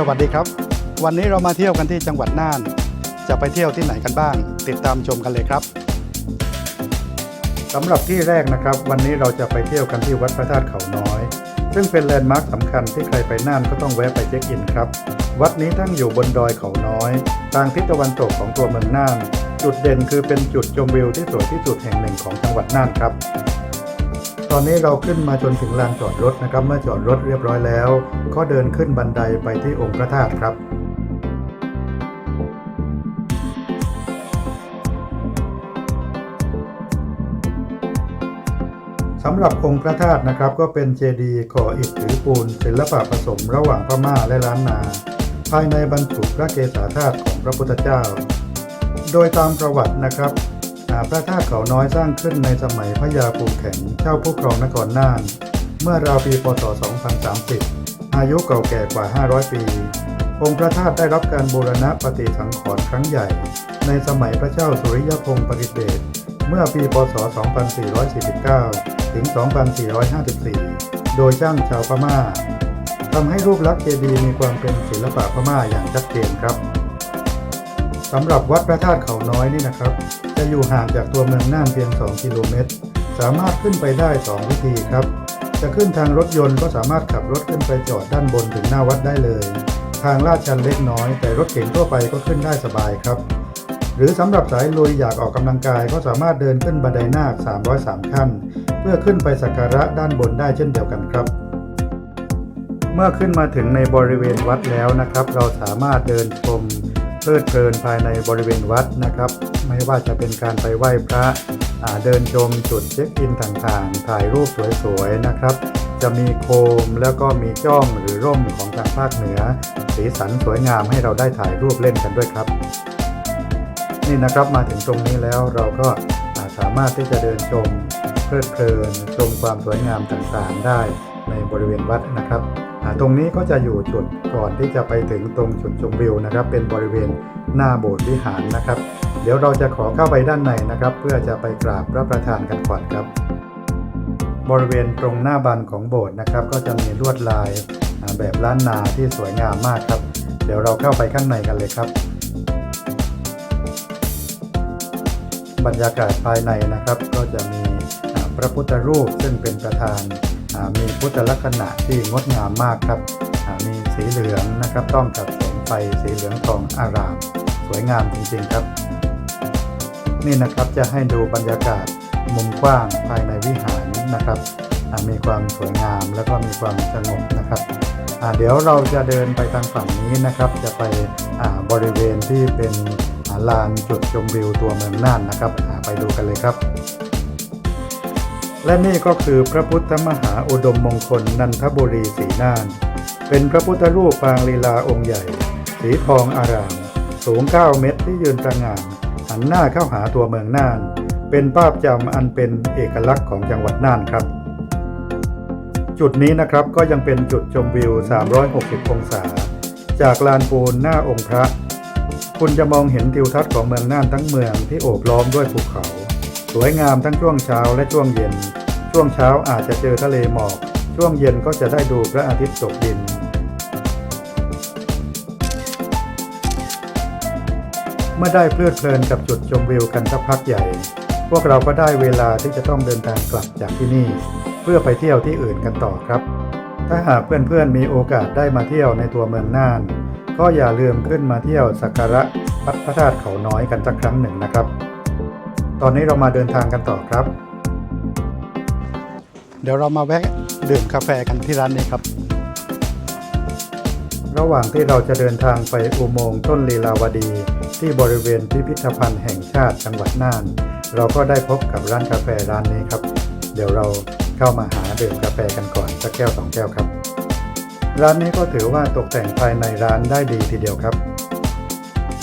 สวัสดีครับ วันนี้เรามาเที่ยวกันที่จังหวัดน่าน จะไปเที่ยวที่ไหนกันบ้าง ติดตามชมกันเลยครับสำหรับที่แรกนะครับ วันนี้เราจะไปเที่ยวกันที่วัดพระธาตุเขาน้อย ซึ่งเป็นแลนด์มาร์คสำคัญที่ใครไปน่านก็ต้องแวะไปเช็คอินครับ วัดนี้ตั้งอยู่บนดอยเขาน้อยทางทิศตะวันตกของตัวเมืองน่าน จุดเด่นคือเป็นจุดชมวิวที่สวยที่สุดแห่งหนึ่งของจังหวัดน่านครับ ตอนนี้เราขึ้นมาจนถึงลานจอดรถนะครับ เมื่อจอดรถเรียบร้อยแล้ว ก็เดินขึ้นบันไดไปที่องค์พระธาตุครับสำหรับองค์พระธาตุนะครับ ก็เป็นเจดีย์ก่ออิฐถือปูนศิลปะผสมระหว่างพม่าและล้านนา ภายในบรรจุพระเกศาธาตุของพระพุทธเจ้า โดยตามประวัตินะครับ พระธาตุเขาน้อยสร้างขึ้นในสมัยพระยาปูแข็งเจ้าผู้ครองนครน่าน เมื่อราวปีพศ 2030 อายุเก่าแก่กว่า 500 ปี องค์พระธาตุได้รับการบูรณะปฏิสังขรณ์ครั้งใหญ่ ในสมัยพระเจ้าสุริยพงศ์ปฏิเดชเมื่อปีพศ 2449 ถึง 2454 โดยช่างชาวพม่าทำให้รูปลักษณ์เจดีย์มีความเป็นศิลปะพม่าอย่างชัดเจนครับสำหรับวัดพระธาตุเขาน้อยนี่นะครับ จะอยู่ห่างจากตัวเมืองน่านเพียง 2 กิโลเมตร สามารถขึ้นไปได้ 2 วิธีครับ จะขึ้นทางรถยนต์ก็สามารถขับรถขึ้นไปจอดด้านบนถึงหน้าวัดได้เลย ทางลาดชันเล็กน้อย แต่รถเก๋งทั่วไปก็ขึ้นได้สบายครับ หรือสำหรับสายลุยอยากออกกำลังกายก็สามารถเดินขึ้นบันไดนาค 303 ขั้น เพื่อขึ้นไปสักการะด้านบนได้เช่นเดียวกันครับเมื่อขึ้นมาถึงในบริเวณวัดแล้วนะครับ เราสามารถเดินชมเพลิดเพลินภายในบริเวณวัดนะครับไม่ว่าจะเป็นการไปไหว้พระเดินชมจุดเช็คอินต่างๆ ถ่ายรูปสวยๆนะครับ จะมีโคมแล้วก็มีจ้องหรือร่มของทางภาคเหนือ สีสันสวยงามให้เราได้ถ่ายรูปเล่นกันด้วยครับ นี่นะครับมาถึงตรงนี้แล้วเราก็าสามารถที่จะเดินชมเพลิดเพลินชมความสวยงามต่างๆได้ในบริเวณวัดนะครับตรงนี้ก็จะอยู่จุดก่อนที่จะไปถึงตรงจุดชมวิวนะครับ เป็นบริเวณหน้าโบสถ์วิหารนะครับ ดี๋ยวเราจะขอเข้าไปด้านในนะครับ เพื่อจะไปกราบพระประธานกันก่อนครับ บริเวณตรงหน้าบันของโบสถ์นะครับ ก็จะมีลวดลายแบบล้านนาที่สวยงามมากครับ เดี๋ยวเราเข้าไปข้างในกันเลยครับ บรรยากาศภายในนะครับก็จะมีพระพุทธรูปซึ่งเป็นประธานมีพุทธลักษณะที่งดงามมากครับมีสีเหลืองนะครับต้องกับแสงไฟสีเหลืองทองอาราม สวยงามจริงๆครับ นี่นะครับจะให้ดูบรรยากาศมุมกว้างภายในวิหารนะครับมีความสวยงามแล้วก็มีความสงบนะครับเดี๋ยวเราจะเดินไปทางฝั่งนี้นะครับ จะไปบริเวณที่เป็นลานจุดชมวิวตัวเมืองน่านนะครับไปดูกันเลยครับ และนี่ก็คือพระพุทธมหาอุดมมงคลนันทบุรีสีน่าน เป็นพระพุทธรูปปางลีลาองค์ใหญ่ สีทองอาราม สูง 9 เมตรที่ยืนตระหง่าน หันหน้าเข้าหาตัวเมืองน่าน เป็นภาพจำอันเป็นเอกลักษณ์ของจังหวัดน่านครับ จุดนี้นะครับก็ยังเป็นจุดชมวิว 360 องศา จากลานปูนหน้าองค์พระ คุณจะมองเห็นทิวทัศน์ของเมืองน่านทั้งเมืองที่โอบล้อมด้วยภูเขา สวยงามทั้งช่วงเช้าและช่วงเย็น ช่วงเช้าอาจจะเจอทะเลหมอก ช่วงเย็นก็จะได้ดูพระอาทิตย์ตกดิน เมื่อได้เพลิดเพลินกับจุดชมวิวกันสักพักใหญ่ พวกเราก็ได้เวลาที่จะต้องเดินทางกลับจากที่นี่ เพื่อไปเที่ยวที่อื่นกันต่อครับ ถ้าหากเพื่อนๆมีโอกาสได้มาเที่ยวในตัวเมืองน่าน ก็อย่าลืมขึ้นมาเที่ยวสักการะพระธาตุเขาน้อยกันสักครั้งหนึ่งนะครับ ตอนนี้เรามาเดินทางกันต่อครับ เดี๋ยวเรามาแวะดื่มกาแฟกันที่ร้านนี้ครับระหว่างที่เราจะเดินทางไปอุโมงค์ต้นลีลาวดี ที่บริเวณพิพิธภัณฑ์แห่งชาติจังหวัดน่าน เราก็ได้พบกับร้านกาแฟร้านนี้ครับ เดี๋ยวเราเข้ามาหาดื่มกาแฟกันก่อนสักแก้วสองแก้วครับ ร้านนี้ก็ถือว่าตกแต่งภายในร้านได้ดีทีเดียวครับ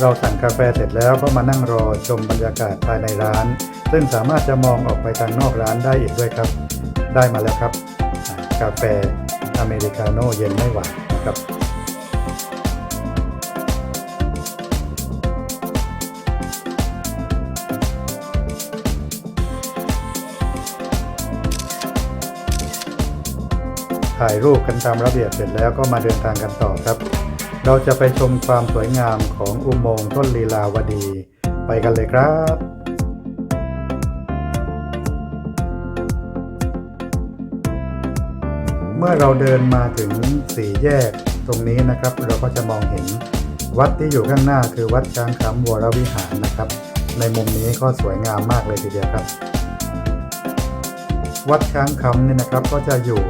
เราสั่งกาแฟเสร็จแล้วก็มานั่งรอชมบรรยากาศภายในร้าน ซึ่งสามารถจะมองออกไปทางนอกร้านได้อีกด้วยครับ ได้มาแล้วครับ กาแฟอเมริกาโน่เย็นไม่หวานครับ ถ่ายรูปกันตามระเบียบเสร็จแล้วก็มาเดินทางกันต่อครับ เราจะไปชมความสวยงามของอุโมงค์ต้นลีลาวดี ไปกันเลยครับเมื่อเราเดินมาถึงสี่แยกตรงนี้นะครับ เราก็จะมองเห็นวัดที่อยู่ข้างหน้าคือวัดช้างคำวรวิหารนะครับ ในมุมนี้ก็สวยงามมากเลยทีเดียวครับ วัดช้างคำเนี่ยนะครับก็จะอยู่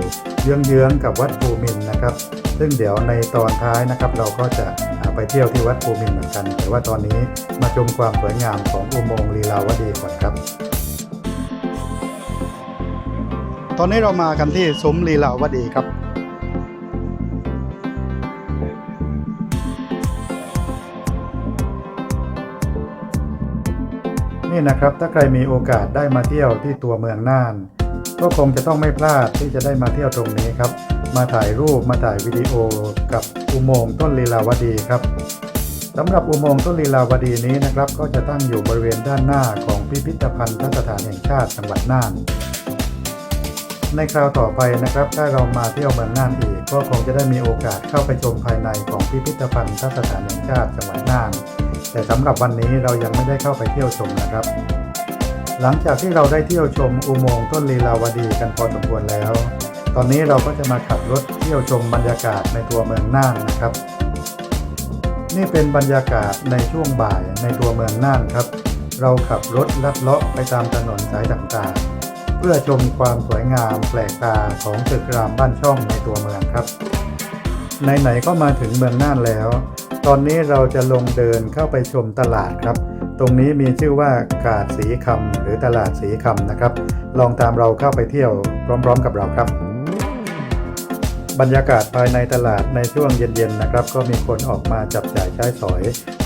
เยื้องๆกับวัดภูมินนะครับ ซึ่งเดี๋ยวในตอนท้ายนะครับ เราก็จะไปเที่ยวที่วัดภูมินเหมือนกัน แต่ว่าตอนนี้มาชมความสวยงามของอุโมงค์ลีลาวดีก่อนครับ ตอนนี้เรามากันที่ซุ้มลีลาวดีครับนี่นะครับถ้าใครมีโอกาสได้มาเที่ยวที่ตัวเมืองน่าน ก็คงจะต้องไม่พลาดที่จะได้มาเที่ยวตรงนี้ครับ มาถ่ายรูปมาถ่ายวิดีโอกับอุโมงค์ต้นลีลาวดีครับสำหรับอุโมงค์ต้นลีลาวดีนี้นะครับ ก็จะตั้งอยู่บริเวณด้านหน้าของพิพิธภัณฑ์สถานแห่งชาติจังหวัดน่าน ในคราวต่อไปนะครับถ้าเรามาเที่ยวเมืองน่านอีก ก็คงจะได้มีโอกาสเข้าไปชมภายในของพิพิธภัณฑ์สถานแห่งชาติจังหวัดน่าน แต่สำหรับวันนี้เรายังไม่ได้เข้าไปเที่ยวชมนะครับ หลังจากที่เราได้เที่ยวชมอุโมงค์ต้นลีลาวดีกันพอสมควรแล้ว ตอนนี้เราก็จะมาขับรถเที่ยวชมบรรยากาศในตัวเมืองน่านนะครับ นี่เป็นบรรยากาศในช่วงบ่ายในตัวเมืองน่านครับ เราขับรถลัดเลาะไปตามถนนสายต่างๆ เพื่อชมความสวยงามแปลกตาของตึกรามบ้านช่องในตัวเมืองครับไหนๆก็มาถึงเมืองน่านแล้ว ตอนนี้เราจะลงเดินเข้าไปชมตลาดครับ ตรงนี้มีชื่อว่ากาดสีคำหรือตลาดสีคำนะครับ ลองตามเราเข้าไปเที่ยวพร้อม ๆ กับเราครับ บรรยากาศภายในตลาดในช่วงเย็นๆนะครับ ก็มีคนออกมาจับจ่ายใช้สอย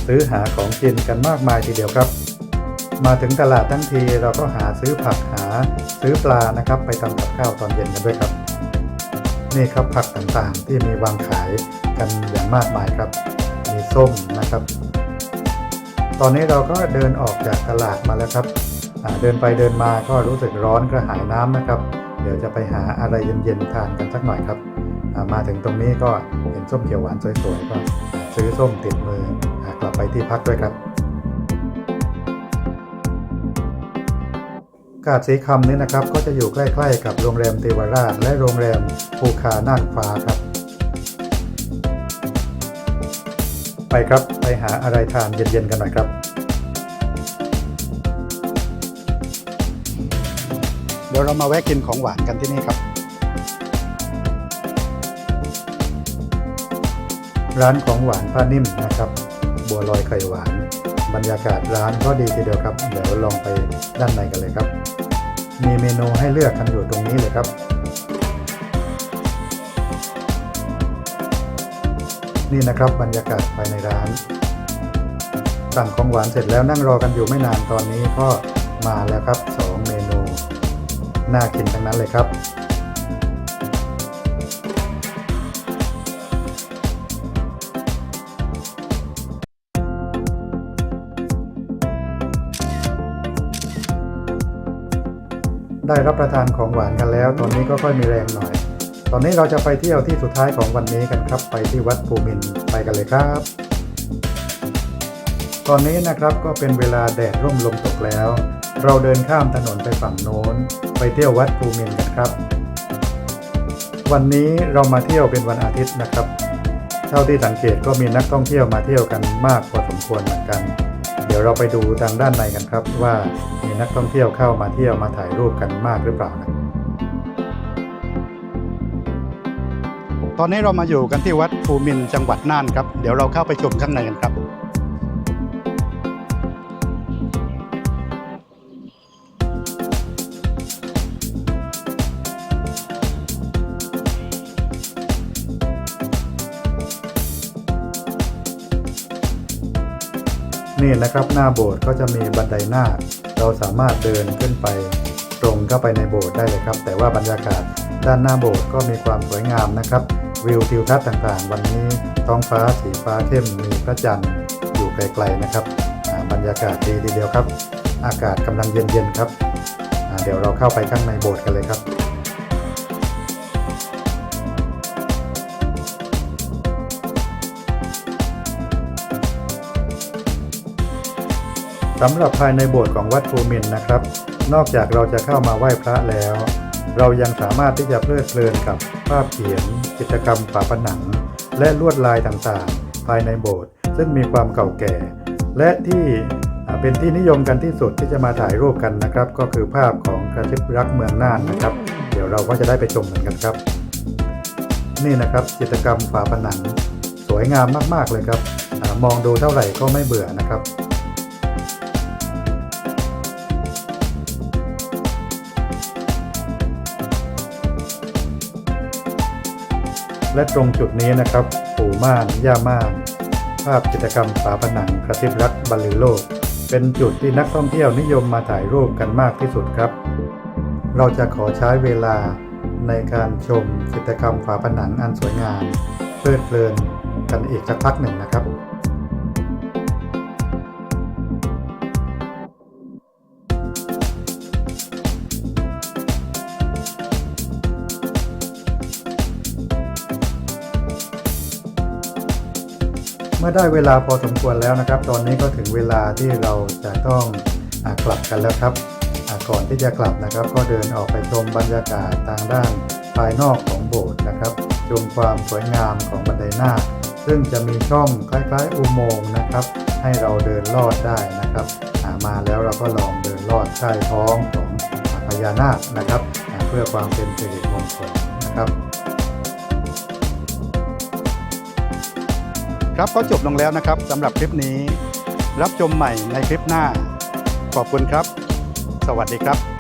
ซื้อหาของกินกันมากมายทีเดียวครับมาถึงตลาดทั้งทีเราก็หาซื้อผักหาซื้อปลานะครับ ไปทำกับข้าวตอนเย็นกันด้วยครับ นี่ครับผักต่างๆที่มีวางขายกันอย่างมากมายครับ มีส้มนะครับ ตอนนี้เราก็เดินออกจากตลาดมาแล้วครับ เดินไปเดินมาก็รู้สึกร้อนกระหายน้ำนะครับ เดี๋ยวจะไปหาอะไรเย็นๆทานกันสักหน่อยครับ มาถึงตรงนี้ก็เห็นส้มเขียวหวานสวยๆก็ซื้อส้มติดมือกลับไปที่พักด้วยครับ กาดสีคำนี้นะครับก็จะอยู่ใกล้ๆกับโรงแรมเทวราช และโรงแรมภูคาน่านฟ้าครับ ไปครับ หาอะไรทานเย็นๆกันหน่อยครับ เดี๋ยวเรามาแวะกินของหวานกันที่นี่ครับ ร้านของหวานป้านิ่มนะครับ บัวลอยไข่หวาน บรรยากาศร้านก็ดีทีเดียวครับ เดี๋ยวลองไปด้านในกันเลยครับ มีเมนูให้เลือกกันอยู่ตรงนี้เลยครับนี่นะครับบรรยากาศภายในร้าน สั่งของหวานเสร็จแล้วนั่งรอกันอยู่ไม่นานตอนนี้ก็มาแล้วครับ 2 เมนู น่ากินทั้งนั้นเลยครับได้รับประทานของหวานกันแล้ว ตอนนี้ก็ค่อยมีแรงหน่อย ตอนนี้เราจะไปเที่ยวที่สุดท้ายของวันนี้กันครับ ไปที่วัดภูมินไปกันเลยครับ ตอนนี้นะครับก็เป็นเวลาแดดร่มลมตกแล้ว เราเดินข้ามถนนไปฝั่งโน้น ไปเที่ยววัดภูมินกันครับ วันนี้เรามาเที่ยวเป็นวันอาทิตย์นะครับ เท่าที่สังเกตก็มีนักท่องเที่ยวมาเที่ยวกันมากพอสมควรเหมือนกัน เดี๋ยวเราไปดูทางด้านในกันครับ ว่ามีนักท่องเที่ยวเข้ามาเที่ยวมาถ่ายรูปกันมากหรือเปล่านะตอนนี้เรามาอยู่กันที่วัดภูมินจังหวัดน่านครับ เดี๋ยวเราเข้าไปชมข้างในกันครับ นี่นะครับหน้าโบสถ์ก็จะมีบันไดหน้า เราสามารถเดินขึ้นไป ตรงเข้าไปในโบสถ์ได้เลยครับ แต่ว่าบรรยากาศด้านหน้าโบสถ์ก็มีความสวยงามนะครับ วิวทิวทัศน์ต่างๆ วันนี้ท้องฟ้าสีฟ้าเข้มมีพระจันทร์อยู่ไกลๆนะครับบรรยากาศดีทีเดียวครับ อากาศกำลังเย็นๆครับเดี๋ยวเราเข้าไปข้างในโบสถ์กันเลยครับ สำหรับภายในโบสถ์ของวัดภูมินนะครับ นอกจากเราจะเข้ามาไหว้พระแล้ว เรายังสามารถที่จะเพลิดเพลินกับภาพเขียนกิจกรรมฝาผนัง และลวดลายต่างๆ ภายในโบสถ์ซึ่งมีความเก่าแก่ และที่เป็นที่นิยมกันที่สุดที่จะมาถ่ายรูปกันนะครับ ก็คือภาพของกระชิบรักเมืองน่านนะครับ เดี๋ยวเราก็จะได้ไปชมเหมือนกันครับ นี่นะครับกิจกรรมฝาผนัง สวยงามมากๆเลยครับอมองดูเท่าไหร่ก็ไม่เบื่อนะครับ และตรงจุดนี้นะครับ ปู่ม่านย่าม่าน ภาพจิตรกรรมฝาผนังกระติบรักบรรลือโลก เป็นจุดที่นักท่องเที่ยวนิยมมาถ่ายรูปกันมากที่สุดครับ เราจะขอใช้เวลาในการชมจิตรกรรมฝาผนังอันสวยงามเพลิดเพลินกันอีกสักพักหนึ่งนะครับ เมื่อได้เวลาพอสมควรแล้วนะครับ ตอนนี้ก็ถึงเวลาที่เราจะต้องอกลับกันแล้วครับก่อนที่จะกลับนะครับ ก็เดินออกไปชมบรรยากาศทางด้านภายนอกของโบสถ์นะครับชมความสวยงามของบันไดหน้า ซึ่งจะมีช่องคล้ายๆอุโมงค์นะครับ ให้เราเดินลอดได้นะครับามาแล้วเราก็ลองเดินลอดใต้ท้องของพญานาคนะครับ เพื่อความเป็นสิริมงคลนะครับ ครับก็จบลงแล้วนะครับสำหรับคลิปนี้ รับชมใหม่ในคลิปหน้า ขอบคุณครับ สวัสดีครับ